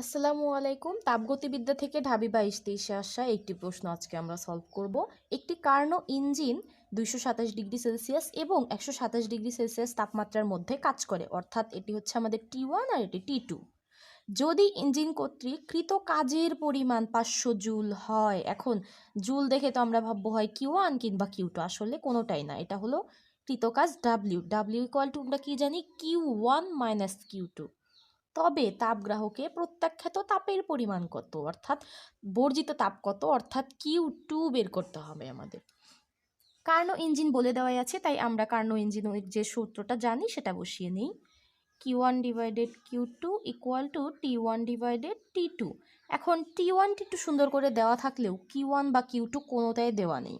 আসসালামু আলাইকুম। তাপগতিবিদ্যা থেকে ঢাবি বাইশ তেইশে আসা একটি প্রশ্ন আজকে আমরা সলভ করব। একটি কার্নো ইঞ্জিন দুইশো সাতাশ ডিগ্রি সেলসিয়াস এবং একশো সাতাশ ডিগ্রি সেলসিয়াস তাপমাত্রার মধ্যে কাজ করে। অর্থাৎ এটি হচ্ছে আমাদের টি ওয়ান আর এটি টি টু যদি ইঞ্জিন কর্তৃক কৃত কাজের পরিমাণ পাঁচশো জুল হয়, এখন জুল দেখে তো আমরা ভাববো হয় কিউ ওয়ান কিংবা কিউ টু আসলে কোনোটাই না, এটা হলো কৃত কাজ ডাব্লিউ ডাব্লিউ ইকুয়াল টু আমরা কি জানি? Q one minus Q two তবে তাপগ্রাহকে প্রত্যাখ্যাত তাপের পরিমাণ কত? অর্থাৎ বর্জিত তাপ কত? অর্থাৎ কিউ টু বের করতে হবে আমাদের। কার্নো ইঞ্জিন বলে দেওয়াই আছে, তাই আমরা কার্নো ইঞ্জিনের যে সূত্রটা জানি সেটা বসিয়ে নিই। Q one divided Q two equal to T one divided T two এখন টি ওয়ান টি টু সুন্দর করে দেওয়া থাকলেও কিউ ওয়ান বা কিউ টু কোনোটাই দেওয়া নেই।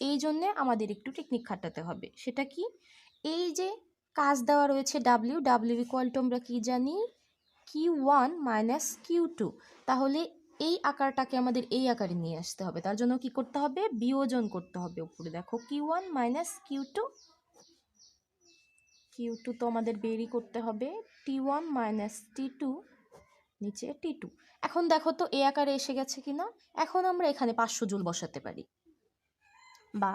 এই জন্যে আমাদের একটু টেকনিক খাটাতে হবে। সেটা কি? এই যে কাজ দেওয়া রয়েছে ডাব্লিউ ডাব্লিউ ইকুয়াল টু আমরা কি জানি? Q one minus Q two তাহলে এই আকারটাকে আমাদের এই আকারে নিয়ে আসতে হবে। তার জন্য কি করতে হবে? বিয়োজন করতে হবে উপরে। দেখো Q one minus Q two Q two তো আমাদের বেরি করতে হবে। T one minus T two নিচে টি টু এখন দেখো তো এ আকারে এসে গেছে কি না এখন আমরা এখানে পাঁচশো জুল বসাতে পারি। বা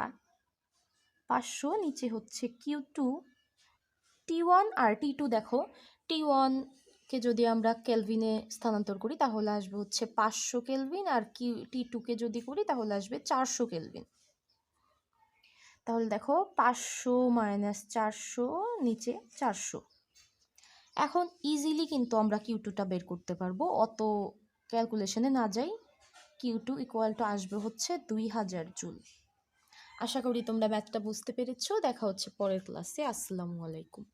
পাঁচশো নিচে হচ্ছে কিউ টু টি ওয়ান আর টি টু দেখো। টি ওয়ানকে যদি আমরা কেলভিনে স্থানান্তর করি, তাহলে আসবে হচ্ছে পাঁচশো কেলভিন আর কিউ টি টুকে যদি করি, তাহলে আসবে চারশো কেলভিন তাহলে দেখো পাঁচশো মাইনাস চারশো নিচে চারশো। এখন ইজিলি কিন্তু আমরা কিউ টুটা বের করতে পারব। অত ক্যালকুলেশনে না যাই কিউ টু ইকুয়াল টু আসবে হচ্ছে দুই হাজার জুল। আশা করি তোমরা ম্যাথটা বুঝতে পেরেছ। দেখা হচ্ছে পরের ক্লাসে আসসালামু আলাইকুম।